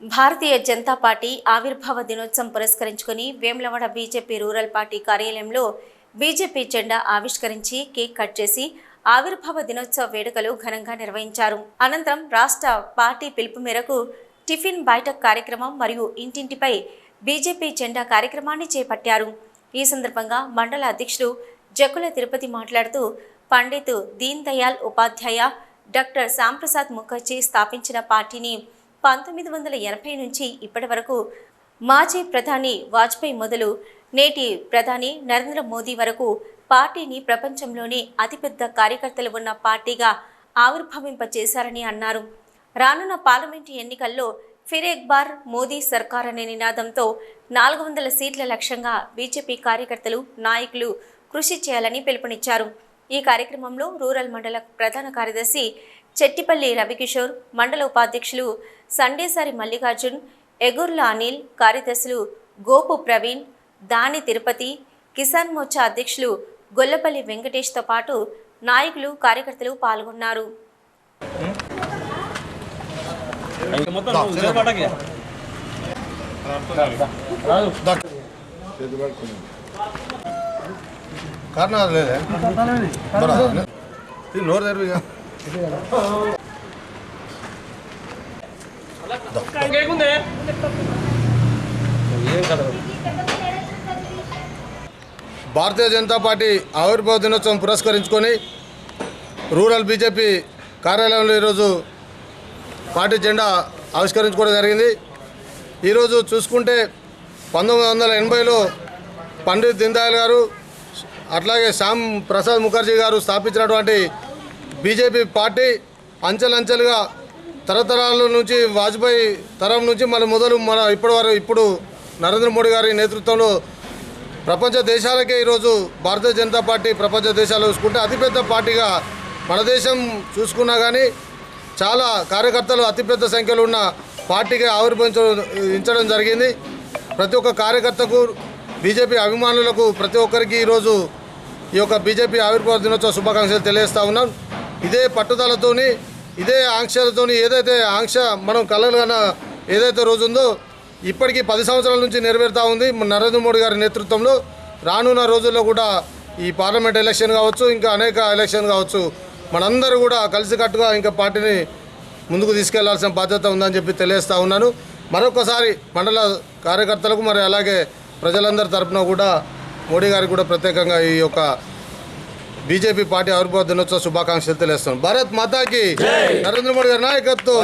Bharatiya Janata party ఆవిర్భావ దినోత్సవం పురస్కరించుకుని వేములవాడ బీజేపీ రూరల్ పార్టీ కార్యాలయంలో బీజేపీ జెండా ఆవిష్కరించి కేక్ కట్ చేసి ఆవిర్భావ దినోత్సవ వేడుకలు ఘనంగా నిర్వహించారు. అనంతరం రాష్ట్ర పార్టీ పిలుపు మేరకు టిఫిన్ బయట కార్యక్రమం మరియు ఇంటింటిపై బీజేపీ జెండా కార్యక్రమాన్ని చేపట్టారు. ఈ సందర్భంగా మండల అధ్యక్షుడు జకుల తిరుపతి మాట్లాడుతూ పండిత్ దీన్ దయాల్ ఉపాధ్యాయ డాక్టర్ శ్యాంప్రసాద్ ముఖర్జీ స్థాపించిన పార్టీని పంతొమ్మిది వందల ఎనభై నుంచి ఇప్పటి వరకు మాజీ ప్రధాని వాజ్పేయి మొదలు నేటి ప్రధాని నరేంద్ర మోదీ వరకు పార్టీని ప్రపంచంలోనే అతిపెద్ద కార్యకర్తలు ఉన్న పార్టీగా ఆవిర్భవింపచేశారని అన్నారు. రానున్న పార్లమెంటు ఎన్నికల్లో ఫిర్ బార్ మోదీ సర్కార్ అనే నినాదంతో నాలుగు వందల సీట్ల లక్ష్యంగా బీజేపీ కార్యకర్తలు నాయకులు కృషి చేయాలని పిలుపునిచ్చారు. ఈ కార్యక్రమంలో రూరల్ మండల ప్రధాన కార్యదర్శి చెట్టిపల్లి రవికిషోర్ మండల ఉపాధ్యక్షులు సండేసారి మల్లికార్జున్ ఎగుర్ల అనిల్ కార్యదర్శులు గోపు ప్రవీణ్ దాని తిరుపతి కిసాన్ మోర్చా అధ్యక్షులు గొల్లపల్లి వెంకటేష్తో పాటు నాయకులు కార్యకర్తలు పాల్గొన్నారు. లేదే? నోరు కథ భారతీయ జనతా పార్టీ ఆవిర్భావ దినోత్సవం పురస్కరించుకొని రూరల్ బీజేపీ కార్యాలయంలో ఈరోజు పార్టీ జెండా ఆవిష్కరించుకోవడం జరిగింది. ఈరోజు చూసుకుంటే పంతొమ్మిది వందల ఎనభైలో పండిత్ దీన్దయాల్ గారు అట్లాగే శ్యామ్ ప్రసాద్ ముఖర్జీ గారు స్థాపించినటువంటి బీజేపీ పార్టీ అంచెలంచెలుగా తరతరాల నుంచి వాజ్పేయి తరం నుంచి మన మొదలు మన ఇప్పటి వరకు ఇప్పుడు నరేంద్ర మోడీ గారి నేతృత్వంలో ప్రపంచ దేశాలకే ఈరోజు భారతీయ జనతా పార్టీ ప్రపంచ దేశాలు చూసుకుంటే అతిపెద్ద పార్టీగా మన దేశం చూసుకున్నా కానీ చాలా కార్యకర్తలు అతిపెద్ద సంఖ్యలో ఉన్న పార్టీగా ఆవిర్భవించడం జరిగింది. ప్రతి ఒక్క కార్యకర్తకు బీజేపీ అభిమానులకు ప్రతి ఒక్కరికి ఈరోజు ఈ యొక్క బీజేపీ ఆవిర్భావ దినోత్సవ శుభాకాంక్షలు తెలియజేస్తా ఉన్నాం. ఇదే పట్టుదలతోని ఇదే ఆంక్షలతోని ఏదైతే ఆంక్ష మనం కలగన ఏదైతే రోజు ఉందో ఇప్పటికీ పది సంవత్సరాల నుంచి నెరవేరుతూ ఉంది నరేంద్ర మోడీ గారి నేతృత్వంలో. రానున్న రోజుల్లో కూడా ఈ పార్లమెంట్ ఎలక్షన్ కావచ్చు ఇంకా అనేక ఎలక్షన్ కావచ్చు మనందరూ కూడా కలిసికట్టుగా ఇంకా పార్టీని ముందుకు తీసుకెళ్ళాల్సిన బాధ్యత ఉందని చెప్పి తెలియజేస్తా ఉన్నాను. మరొకసారి మండల కార్యకర్తలకు మరి అలాగే ప్రజలందరి తరఫున కూడా మోడీ గారికి కూడా ప్రత్యేకంగా ఈ యొక్క బీజేపీ పార్టీ ఆవిర్భావ దినోత్సవ శుభాకాంక్షలు తెలియజేస్తున్నాను భారత్ మాతాకి నరేంద్ర మోడీ గారి నాయకత్వం.